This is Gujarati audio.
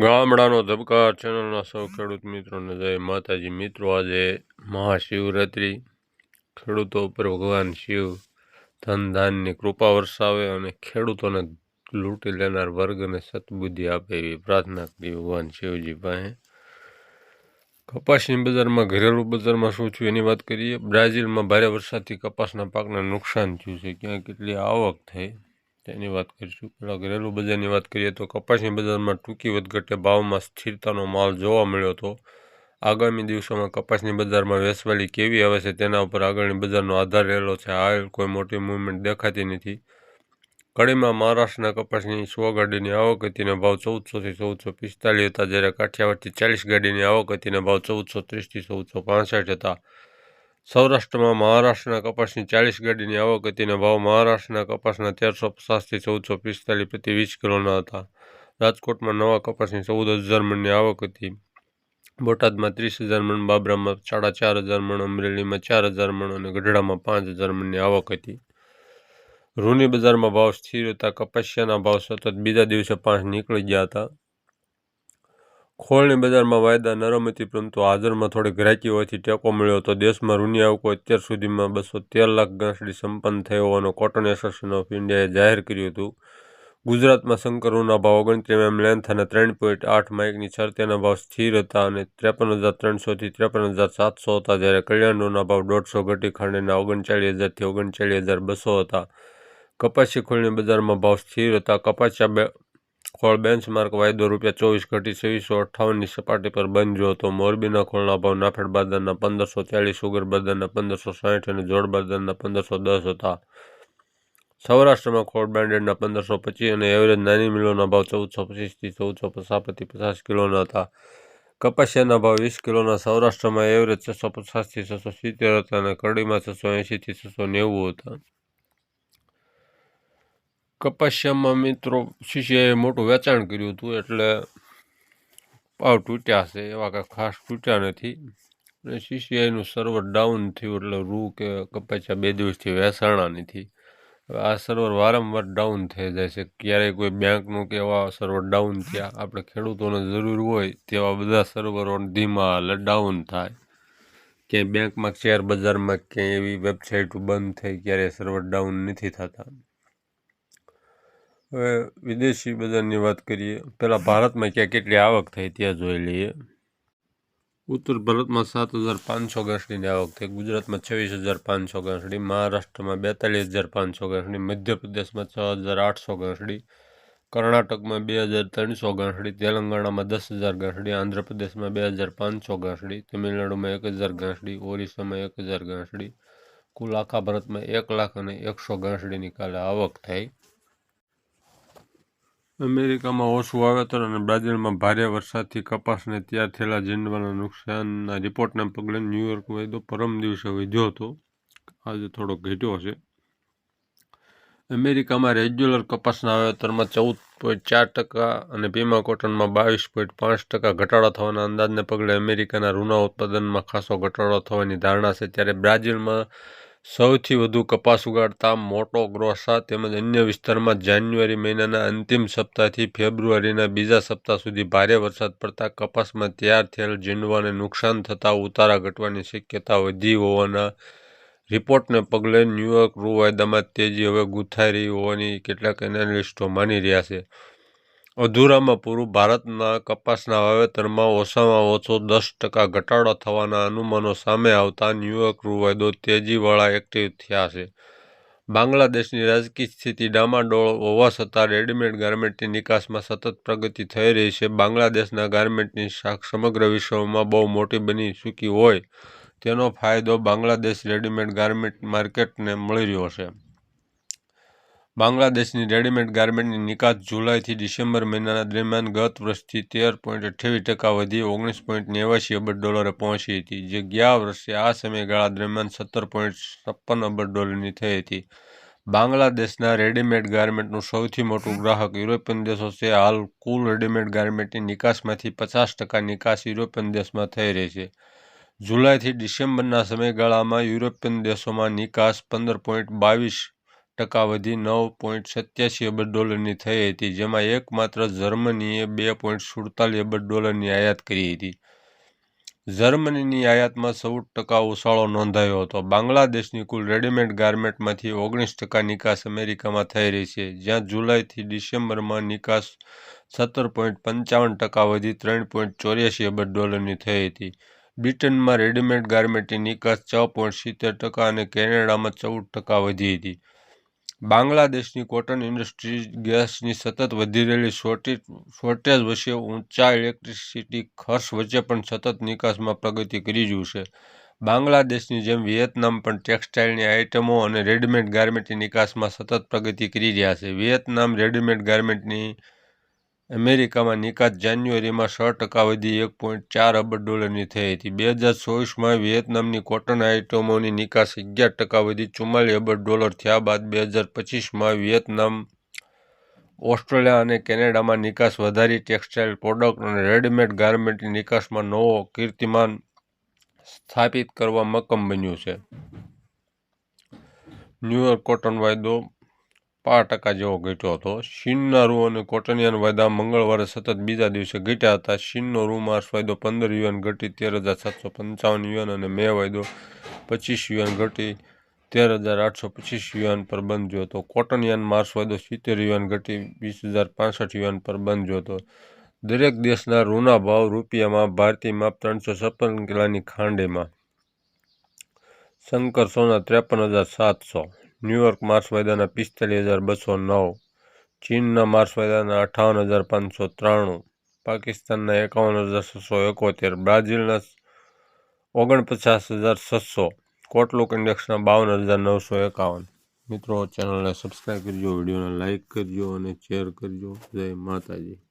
ગામડાનો ધબકાર ચેનલના સૌ ખેડૂત મિત્રોને જય માતાજી. મિત્રો, આજે મહાશિવરાત્રિ. ખેડૂતો ઉપર ભગવાન શિવ ધન ધાનની કૃપા વરસાવે અને ખેડૂતોને લૂંટી લેનાર વર્ગને સતબુદ્ધિ આપે એવી પ્રાર્થના કરી ભગવાન શિવજી પાસે. કપાસની બજારમાં, ઘરેલું બજારમાં શું થયું એની વાત કરીએ. બ્રાઝિલમાં ભારે વરસાદથી કપાસના પાકને નુકસાન થયું છે. ક્યાં કેટલી આવક થઈ? તેની વાત કરીશું. પહેલાં ઘરેલું બજારની વાત કરીએ તો કપાસની બજારમાં ટૂંકી વધઘટે ભાવમાં સ્થિરતાનો માલ જોવા મળ્યો હતો. આગામી દિવસોમાં કપાસની બજારમાં વેચવાલી કેવી આવે છે તેના ઉપર આગળની બજારનો આધાર રહેલો છે. હાલ કોઈ મોટી મૂવમેન્ટ દેખાતી નથી. કડીમાં મહારાષ્ટ્રના કપાસની સો ગાડીની આવક હતીને ભાવ ચૌદસોથી ચૌદસો પિસ્તાલીસ હતા જ્યારે કાઠિયાવાડથી ચાલીસ ગાડીની આવક હતીને ભાવ ચૌદસો ત્રીસથી ચૌદસો પાસઠ હતા. સૌરાષ્ટ્રમાં મહારાષ્ટ્રના કપાસની ચાલીસ ગાડીની આવક અને ભાવ મહારાષ્ટ્રના કપાસના તેરસો પચાસથી ચૌદસો પિસ્તાલીસ પ્રતિ વીસ કિલોના હતા. રાજકોટમાં નવા કપાસની ચૌદ હજાર મણની આવક હતી. બોટાદમાં ત્રીસ હજાર મણ, બાબરામાં સાડા ચાર હજાર મણ, અમરેલીમાં ચાર હજાર મણ અને ગઢડામાં પાંચ હજાર મણની આવક હતી. રૂની બજારમાં ભાવ સ્થિર હતા. કપાસિયાના ભાવ સતત બીજા દિવસે પાંચ નીકળી ગયા હતા. ખોળની બજારમાં વાયદા નરમ હતી પરંતુ હાજરમાં થોડી ગ્રાહકી હોવાથી ટેકો મળ્યો હતો. દેશમાં રૂની આવકો અત્યાર સુધીમાં બસો તેર લાખ ગાંસડી સંપન્ન થયો હોવાનું કોટન એસોસિએશન ઓફ ઇન્ડિયાએ જાહેર કર્યું હતું. ગુજરાતમાં શંકર ભાવ ઓગણત્રીસ એમ લેન્થ અને ત્રણ પોઈન્ટ આઠ માઇકની છરતેના ભાવ સ્થિર હતા અને ત્રેપન હજાર ત્રણસોથી ત્રેપન હજાર સાતસો હતા જ્યારે કલ્યાણ ભાવ દોઢસો ઘટી ખાંડેના ઓગણચાળીસ હજારથી ઓગણચાળીસ હજાર બસો હતા. કપાસી ખોળની બજારમાં ભાવ સ્થિર હતા. કપાસિયા ખોળ બેન્ચમાર્ક વાયદો રૂપિયા ચોવીસ ઘટી છવ્વીસો અઠ્ઠાવનની સપાટી પર બંધ હતો. મોરબીના ખોળના ભાવ નાફેડ બાદરના પંદરસો ચાલીસ સુગર બાદરના પંદરસો સાહીઠ અને જોડ બાદરના પંદરસો દસ હતા. સૌરાષ્ટ્રમાં ખોળ બ્રાન્ડેડના પંદરસો પચીસ અને એવરેજ નાની મિલોના ભાવ ચૌદસો પચીસથી ચૌદસો પચાસથી પચાસ કિલોના હતા. કપાસિયાના ભાવ વીસ કિલોના, સૌરાષ્ટ્રમાં એવરેજ છસો પચાસથી છસો સિત્તેર હતા અને કરડીમાં છસો એંશીથી છસો નેવું હતા. કપાસિયામાં મિત્રો શીશિયાએ મોટું વેચાણ કર્યું હતું, એટલે ભાવ તૂટ્યા છે, એવા કાંઈ ખાસ તૂટ્યા નથી. અને સીસીઆઈનું સર્વર ડાઉન થયું, એટલે રૂ કે કપાસિયા બે દિવસથી વેચાણા નથી. હવે આ સર્વર વારંવાર ડાઉન થઈ જાય છે. ક્યારેય કોઈ બેંકનું કે એવા સર્વર ડાઉન થયા, આપણે ખેડૂતોને જરૂર હોય, તેવા બધા સર્વરો ધીમા એટલે ડાઉન થાય. ક્યાંય બેંકમાં શેર બજારમાં ક્યાંય એવી વેબસાઇટો બંધ થઈ, ક્યારેય સર્વર ડાઉન નથી થતા. હવે વિદેશી બજારની વાત કરીએ પહેલાં ભારતમાં ક્યાં કેટલી આવક થઈ ત્યાં જોઈ લઈએ. ઉત્તર ભારતમાં સાત હજાર પાંચસો ઘાસડીની આવક થઈ, ગુજરાતમાં છવ્વીસ હજાર પાંચસો ઘાસડી મહારાષ્ટ્રમાં બેતાલીસ હજાર પાંચસો ઘાસડી મધ્યપ્રદેશમાં છ હજાર આઠસો ઘાસડી કર્ણાટકમાં બે હજાર ત્રણસો ઘાસડી તેલંગાણામાં દસ હજાર ઘાસડી આંધ્રપ્રદેશમાં બે હજાર પાંચસો ઘાસડી તમિલનાડુમાં એક હજાર ઘાસડી ઓરિસ્સામાં એક હજાર ઘાસડી કુલ આખા ભારતમાં એક લાખ અને એકસો ઘાસડીની કાલે આવક થઈ. અમેરિકામાં ઓછું વાવેતર અને બ્રાઝિલમાં ભારે વરસાદથી કપાસને તૈયાર થયેલા જીંડવાના નુકસાનના રિપોર્ટના પગલે ન્યૂયોર્ક વાયદો પરમ દિવસે વધ્યો હતો. આજે થોડો ઘટ્યો છે અમેરિકામાં રેગ્યુલર કપાસના વાવેતરમાં ચૌદ પોઈન્ટ ચાર ટકા અને પીમા કોટનમાં બાવીસ પોઈન્ટ પાંચ ટકા ઘટાડો થવાના અંદાજને પગલે અમેરિકાના રૂના ઉત્પાદનમાં ખાસો ઘટાડો થવાની ધારણા છે. ત્યારે બ્રાઝિલમાં સૌથી વધુ કપાસ ઉગાડતા મોટો ગ્રોસા તેમજ અન્ય વિસ્તારમાં જાન્યુઆરી મહિનાના અંતિમ સપ્તાહથી ફેબ્રુઆરીના બીજા સપ્તાહ સુધી ભારે વરસાદ પડતા કપાસમાં તૈયાર થયેલ ઝીંડવાને નુકસાન થતાં ઉતારા ઘટવાની શક્યતા વધી હોવાના રિપોર્ટને પગલે ન્યૂયોર્ક રૂ વાયદામાં તેજી હવે ગુથાઈ રહી હોવાની કેટલાક એનાલિસ્ટો માની રહ્યા છે. અધૂરામાં પૂરું ભારતના કપાસના વાવેતરમાં ઓછામાં ઓછો દસ ટકા ઘટાડો થવાના અનુમાનો સામે આવતા ન્યૂયોર્ક રૂવાયદો તેજીવાળા એક્ટિવ થયા છે. બાંગ્લાદેશની રાજકીય સ્થિતિ ડામાડોળ હોવા છતાં રેડીમેડ ગાર્મેન્ટની નિકાસમાં સતત પ્રગતિ થઈ રહી છે. બાંગ્લાદેશના ગાર્મેન્ટની શાખ સમગ્ર વિશ્વમાં બહુ મોટી બની ચૂકી હોય તેનો ફાયદો બાંગ્લાદેશ રેડીમેડ ગાર્મેન્ટ માર્કેટને મળી રહ્યો છે. બાંગ્લાદેશની રેડીમેડ ગાર્મેન્ટની નિકાસ જુલાઈથી ડિસેમ્બર મહિનાના દરમિયાન ગત વર્ષથી તેર પોઈન્ટ અઠ્યાવીસ ટકા વધી ઓગણીસ પોઈન્ટ નેવાસી અબજ ડોલરે પહોંચી હતી, જે ગયા વર્ષે આ સમયગાળા દરમિયાન સત્તર પોઈન્ટ છપ્પન અબજ ડોલરની થઈ હતી. બાંગ્લાદેશના રેડીમેડ ગાર્મેન્ટનું સૌથી મોટું ગ્રાહક યુરોપિયન દેશો છે. હાલ કુલ રેડીમેડ ગાર્મેન્ટની નિકાસમાંથી પચાસ ટકા નિકાસ યુરોપિયન દેશમાં થઈ રહી છે. જુલાઈથી ડિસેમ્બરના સમયગાળામાં યુરોપિયન દેશોમાં નિકાસ પંદર પોઈન્ટ બાવીસ ટકા વધી નવ પોઈન્ટ સત્યાસી અબજ ડોલરની થઈ હતી, જેમાં એકમાત્ર જર્મનીએ બે પોઈન્ટ સુડતાલીસ અબજ ડોલરની આયાત કરી હતી. જર્મનીની આયાતમાં ચૌદ ટકા ઉછાળો નોંધાયો હતો. બાંગ્લાદેશની કુલ રેડીમેડ ગાર્મેન્ટમાંથી ઓગણીસ ટકા નિકાસ અમેરિકામાં થઈ રહી છે, જ્યાં જુલાઈથી ડિસેમ્બરમાં નિકાસ સત્તર પોઈન્ટ પંચાવન ટકા વધી ત્રણ પોઈન્ટ ચોર્યાસી અબજ ડોલરની થઈ હતી. બ્રિટનમાં રેડીમેડ ગાર્મેન્ટની નિકાસ છ પોઈન્ટ સિત્તેર ટકા અને કેનેડામાં ચૌદ ટકા વધી હતી. બાંગ્લાદેશની કોટન ઇન્ડસ્ટ્રી ગેસની સતત વધી રહેલી શોર્ટેજ શોર્ટેજ વચ્ચે ઊંચા ઇલેક્ટ્રિસિટી ખર્ચ વચ્ચે પણ સતત નિકાસમાં પ્રગતિ કરી રહ્યું છે. બાંગ્લાદેશની જેમ વિયેતનામ પણ ટેક્સટાઇલની આઇટમો અને રેડીમેડ ગાર્મેન્ટની નિકાસમાં સતત પ્રગતિ કરી રહ્યા છે. વિયેતનામ રેડીમેડ ગાર્મેન્ટની અમેરિકામાં નિકાસ જાન્યુઆરીમાં છ ટકા વધી એક પોઈન્ટ ચાર અબજ ડોલરની થઈ હતી. બે હજાર ચોવીસમાં વિયેતનામની કોટન આઇટમોની નિકાસ અગિયાર ટકા વધી ચુમ્માલીસ અબજ ડોલર થયા બાદ બે હજાર પચીસમાં વિયેતનામ, ઓસ્ટ્રેલિયા અને કેનેડામાં નિકાસ વધારી ટેક્સટાઇલ પ્રોડક્ટ અને રેડીમેડ ગાર્મેન્ટની નિકાસમાં નવો કીર્તિમાન સ્થાપિત કરવા મક્કમ બન્યું છે. ન્યૂયોર્ક કોટન વાયદો પાંચ ટકા જેવો ઘટ્યો હતો. ચીનના રૂ અને કોટનિયન વાયદા મંગળવારે સતત બીજા દિવસે ઘટ્યા હતા. શિનનો રૂ માર્ચ વાયદો પંદર યુએન ઘટી, તેર હજાર સાતસો પંચાવન યુએન અને મે વાયદો પચીસ યુએન ઘટી, તેર હજાર આઠસો પચીસ યુએન પર બંધ હતો. કોટનિયન માર્ચ વાયદો સિત્તેર યુએન ઘટી, વીસ હજાર પાસઠ યુએન પર બંધ હતો. દરેક દેશના રૂના ભાવ રૂપિયામાં ભારતીય માપ ત્રણસો છપ્પન કિલાની ખાંડીમાં. શંકર સોના ત્રેપન હજાર સાતસો. ન્યૂયોર્ક માર્સ વાયદાના પિસ્તાલીસ હજાર બસો નવ, ચીનના માર્સ વાયદાના અઠાવન હજાર પાંચસો ત્રાણું, પાકિસ્તાનના એકાવન હજાર છસો એકોતેર, બ્રાઝિલના ઓગણપચાસ હજાર છસો, કોટલુક ઇન્ડેક્સના બાવન હજાર નવસો એકાવન. મિત્રો, ચેનલને સબસ્ક્રાઈબ કરજો, વિડીયોને લાઇક કરજો અને શેર કરજો. જય માતાજી.